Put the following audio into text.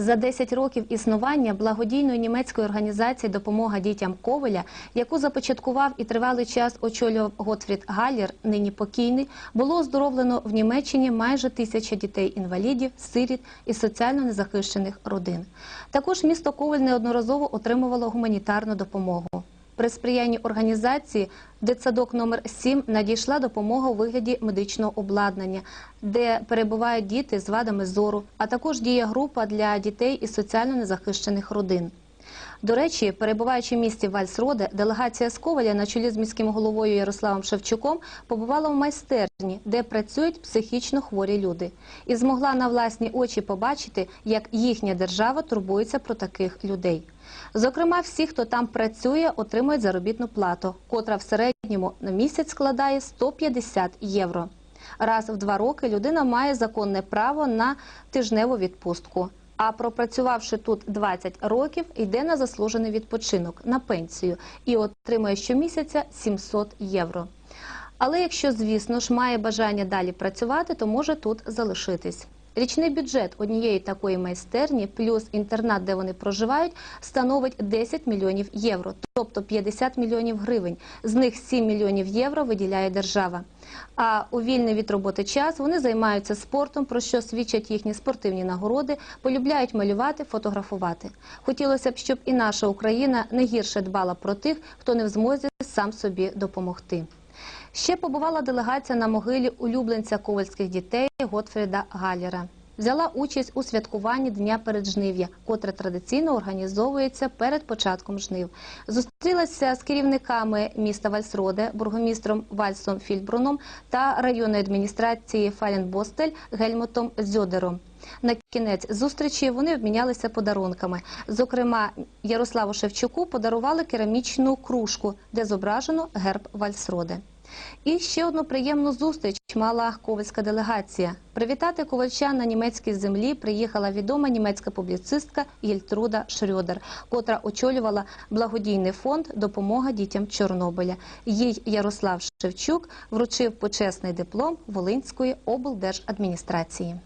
За 10 років існування благодійної німецької організації Допомога дітям Ковеля, яку започаткував і тривалий час очолював Готфрід Галлєр, нині покійний, було оздоровлено в Німеччині майже тисяча дітей-інвалідів, сиріт і соціально незахищених родин. Також місто Ковель неодноразово отримувало гуманітарну допомогу. При сприянні організації дитсадок номер 7 надійшла допомога у вигляді медичного обладнання, де перебувають діти з вадами зору, а також діє група для дітей із соціально незахищених родин. До речі, перебуваючи в місті Вальсроде, делегація з Коваля на чолі з міським головою Ярославом Шевчуком побувала в майстерні, де працюють психічно хворі люди, і змогла на власні очі побачити, як їхня держава турбується про таких людей. Зокрема, всі, хто там працює, отримують заробітну плату, котра в середньому на місяць складає 150 євро. Раз в два роки людина має законне право на тижневу відпустку. А пропрацювавши тут 20 років, йде на заслужений відпочинок на пенсію і отримує щомісяця 700 євро. Але якщо, звісно ж, має бажання далі працювати, то може тут залишитись. Річний бюджет однієї такої майстерні плюс інтернат, де вони проживають, становить 10 мільйонів євро, тобто 50 мільйонів гривень. З них 7 мільйонів євро виділяє держава. А у вільний від роботи час вони займаються спортом, про що свідчать їхні спортивні нагороди, полюбляють малювати, фотографувати. Хотілося б, щоб і наша Україна не гірше дбала про тих, хто не в змозі сам собі допомогти. Ще побувала делегація на могилі улюбленця ковальських дітей Готфріда Галлєра. Взяла участь у святкуванні Дня переджнив'я, котре традиційно організовується перед початком жнив. Зустрілася з керівниками міста Вальсроде, бургомістром Вальсом Фільбруном та районної адміністрації Фаленбостель Гельмутом Зьодером. На кінець зустрічі вони обмінялися подарунками. Зокрема, Ярославу Шевчуку подарували керамічну кружку, де зображено герб Вальсроде. І ще одну приємну зустріч мала ковальська делегація. Привітати ковальчан на німецькій землі приїхала відома німецька публіцистка Гільтруда Шрьодер, котра очолювала благодійний фонд Допомога дітям Чорнобиля. Їй Ярослав Шевчук вручив почесний диплом Волинської облдержадміністрації.